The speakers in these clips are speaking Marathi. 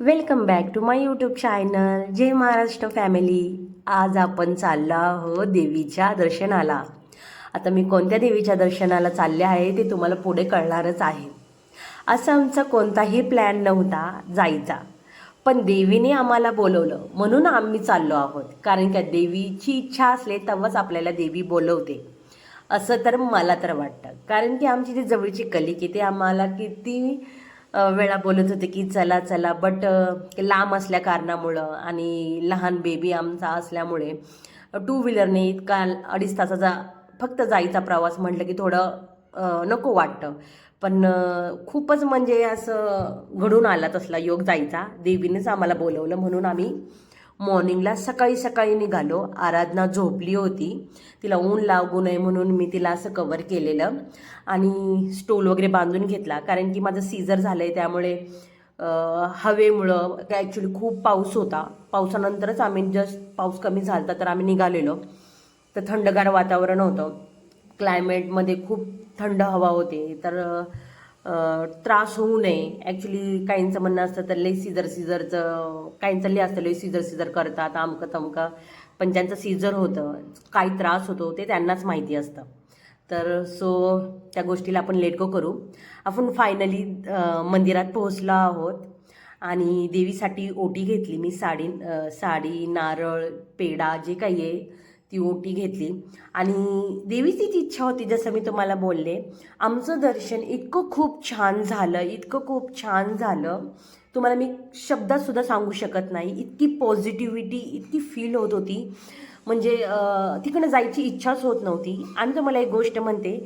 Welcome back to my YouTube channel Jai Maharashtra family आज आपण चाललो आहोत देवीच्या दर्शनाला. आता मी कोणत्या देवीच्या दर्शनाला चालले आहे ते तुम्हाला पुढे कळणारच आहे. असा आमचा कोणताही प्लॅन नव्हता जायचा. पण देवीने आम्हाला बोलवलं म्हणून आम्ही चाललो आहोत. कारण का देवीची इच्छा असले तेव्हाच आपल्याला देवी बोलवते. असं तर मला तर वाटतं. कारण की आमची जी जवळची कलिक आहे ते आम्हाला किती वेळा बोलत होते की चला चला. बट लांब असल्या कारणामुळं आणि लहान बेबी आमचा असल्यामुळे टू व्हीलरने इतका अडीच तासाचा फक्त जायचा प्रवास म्हटलं की थोडं नको वाटतं. पण खूपच म्हणजे असं घडून आला तसला योग जायचा. देवीनेच आम्हाला बोलवलं म्हणून आम्ही मॉर्निंगला सकाळी सकाळी निघालो. आराधना झोपली होती. तिला ऊन लागू नये म्हणून मी तिला असं कवर केलेलं आणि स्टोल वगैरे बांधून घेतला. कारण की माझं सीझर झालं आहे त्यामुळे हवेमुळं ॲक्च्युली खूप पाऊस होता. पावसानंतरच आम्ही जस्ट पाऊस कमी झाला तर आम्ही निघालेलो. तर थंडगार वातावरण होतं. क्लायमेटमध्ये खूप थंड हवा होते. तर त्रास होऊ नये. ॲक्च्युली काहींचं म्हणणं असतं तर लई सीझर सीझरचं काहींचं लई असतं लई सीझर सीझर करतात अमकं तमकं. पण ज्यांचं सीझर होतं काही त्रास होतो ते त्यांनाच माहिती असतं. तर सो त्या गोष्टीला आपण लेट गो करू. आपण फायनली मंदिरात पोहोचलो आहोत. आणि देवीसाठी ओटी घेतली मी साडी साडी नारळ पेढा जे काही आहे ती ओटी घेतली. आणि देवीचीच इच्छा होती जसं मी तुम्हाला बोलले. आमचं दर्शन इतकं खूप छान झालं इतकं खूप छान झालं. तुम्हाला मी शब्दातसुद्धा सांगू शकत नाही. इतकी पॉझिटिव्हिटी इतकी फील होत होती. म्हणजे तिकडं जायची इच्छाच होत नव्हती. आणि तुम्हाला एक गोष्ट म्हणते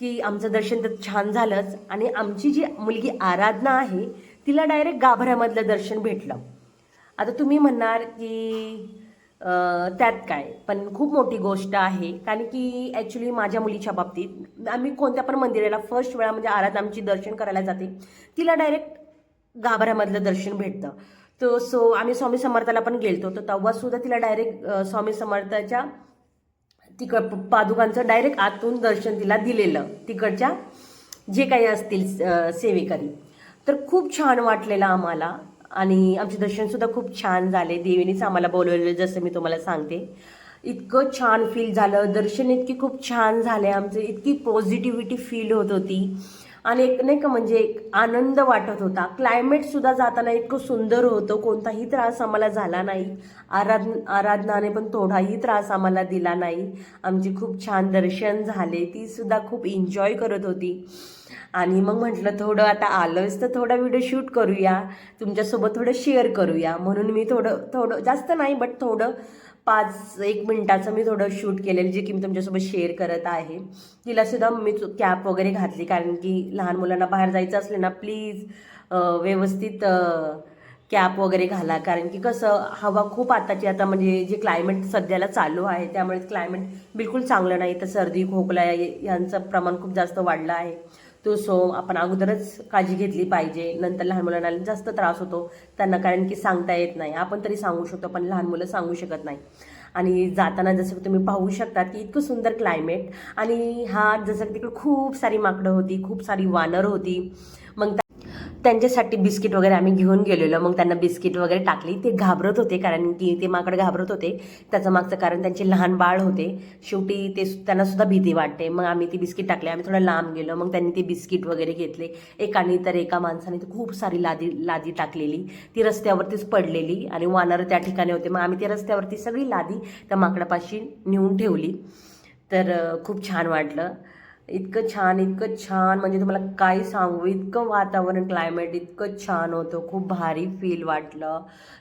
की आमचं दर्शन तर छान झालंच. आणि आमची जी मुलगी आराधना आहे तिला डायरेक्ट गाभऱ्यामधलं दर्शन भेटलं. आता तुम्ही म्हणणार की त्यात काय? पण खूप मोठी गोष्ट आहे. कारण की ॲक्च्युली माझ्या मुलीच्या बाबतीत आम्ही कोणत्या पण मंदिराला फर्स्ट वेळा म्हणजे आराध आमची दर्शन करायला जाते तिला डायरेक्ट गाभऱ्यामधलं दर्शन भेटतं. तो सो आम्ही स्वामी समर्थाला पण गेलतो. तर तेव्हा सुद्धा तिला डायरेक्ट स्वामी समर्थाच्या तिकड पादुकांचं डायरेक्ट आतून दर्शन तिला दिलेलं तिकडच्या जे काही असतील सेवेकरी. तर खूप छान वाटलेलं आम्हाला. आणि आमचे दर्शनसुद्धा खूप छान झाले. देवीनेच आम्हाला बोलवलेलं जसं मी तुम्हाला सांगते. इतकं छान फील झालं. दर्शन इतकी खूप छान झाले आमचे. इतकी पॉझिटिव्हिटी फील होत होती. आणि एक नाही का म्हणजे एक आनंद वाटत होता. क्लायमेटसुद्धा जाताना इतकं सुंदर होतं कोणताही त्रास आम्हाला झाला नाही. आराध आराधनाने पण थोडाही त्रास आम्हाला दिला नाही. आमची खूप छान दर्शन झाले ती सुद्धा खूप एन्जॉय करत होती. आणि मग म्हटलं थोडं आता आलंच तर थोडा व्हिडिओ शूट करूया. तुमच्यासोबत थोडं शेअर करूया. म्हणून मी थोडं थोडं जास्त नाही बट थोडं पाच एक मिनटाचं मी थोडं शूट केलेलं जे की मी तुमच्यासोबत शेअर करत आहे. तिलासुद्धा मी कॅप वगैरे घातली कारण की लहान मुलांना बाहेर जायचं असले ना प्लीज व्यवस्थित कॅप वगैरे घाला. कारण की कसं हवा खूप आताची आता म्हणजे जे क्लायमेट सध्याला चालू आहे त्यामुळे क्लायमेट बिलकुल चांगलं नाही. तर सर्दी खोकला यांचं प्रमाण खूप जास्त वाढलं आहे. तो सो आपण अगोदरच काळजी घेतली पाहिजे. नंतर लहान मुलांना जास्त त्रास होतो. त्यांना कारण की सांगता येत नाही. आपण तरी सांगू शकतो पण लहान मुलं सांगू शकत नाही. आणि जाताना जसं तुम्ही पाहू शकता की इतकं सुंदर क्लायमेट आणि हा जसं तिकडे खूप सारी माकडं होती खूप सारी वानर होती. मग त्यांच्यासाठी बिस्किट वगैरे आम्ही घेऊन गेलेलो. मग त्यांना बिस्किट वगैरे टाकली. ते घाबरत होते कारण की ते माकड घाबरत होते. त्याचं मागचं कारण त्यांचे लहान बाळ होते. शेवटी ते त्यांना सुद्धा भीती वाटते. मग आम्ही ती बिस्किट टाकले. आम्ही थोडं लांब गेलो. मग त्यांनी ते बिस्किट वगैरे घेतले. एकाने तर एका माणसाने ती खूप सारी लादी लादी टाकलेली. ती रस्त्यावरतीच पडलेली आणि वानर त्या ठिकाणी होते. मग आम्ही ती रस्त्यावरती सगळी लादी त्या माकडापाशी नेऊन ठेवली. तर खूप छान वाटलं. इतकं छान इतकं छान. म्हणजे तुम्हाला काय सांगू इतकं वातावरण क्लायमेट इतकं छान होतं. खूप भारी फील वाटलं.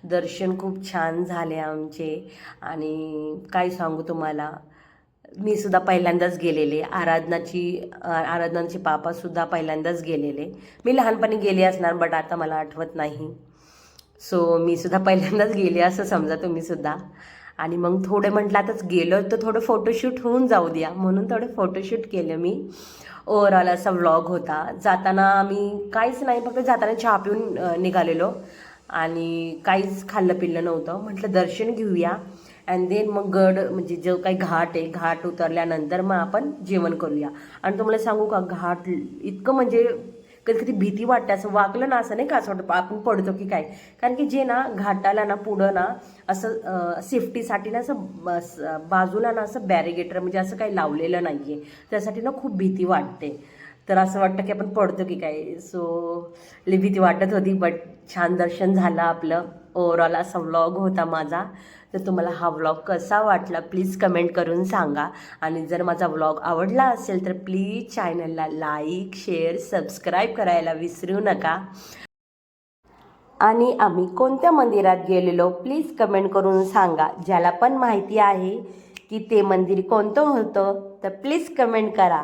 दर्शन खूप छान झाले आमचे. आणि काय सांगू तुम्हाला मी सुद्धा पहिल्यांदाच गेलेले. आराधनाची आराधनाचे पापासुद्धा पहिल्यांदाच गेलेले. मी लहानपणी गेले असणार बट आता मला आठवत नाही. सो मी सुद्धा पहिल्यांदाच गेले असं समजा तुम्ही सुद्धा. आणि मग थोडे म्हटलं आताच गेलो तर थोडं फोटोशूट होऊन जाऊ द्या. म्हणून थोडं फोटोशूट केलं मी. ओव्हरऑल असा व्लॉग होता. जाताना आम्ही काहीच नाही फक्त जाताना चहा पिऊन निघालेलो. आणि काहीच खाल्लं पिल्लं नव्हतं. म्हटलं दर्शन घेऊया. अँड देन मग गड म्हणजे जो काही घाट आहे घाट उतरल्यानंतर मग आपण जेवण करूया. आणि तुम्हाला सांगू का घाट इतकं म्हणजे कधी कधी भीती वाटते असं वागलं ना असं नाही का असं वाटतं आपण पडतो की काय. कारण की जे ना घाटाला ना पुढं ना असं सेफ्टीसाठी ना असं बाजूला ना असं बॅरिगेटर म्हणजे असं काही लावलेलं नाही आहे त्यासाठी ना खूप भीती वाटते. तर असं वाटतं की आपण पडतो की काय. सो भीती वाटत होती बट छान दर्शन झालं आपलं. ओवरऑल असा व्लॉग होता माझा. तर तुम्हाला हा व्लॉग कसा वाटला प्लीज कमेंट करून सांगा. आणि जर माझा व्लॉग आवडला असेल तर प्लीज चॅनलला लाईक शेअर सबस्क्राईब करायला विसरू नका. आणि आम्ही कोणत्या मंदिरात गेलेलो प्लीज कमेंट करून सांगा. ज्याला पण माहिती आहे की ते मंदिर कोणतं होतं तर प्लीज कमेंट करा.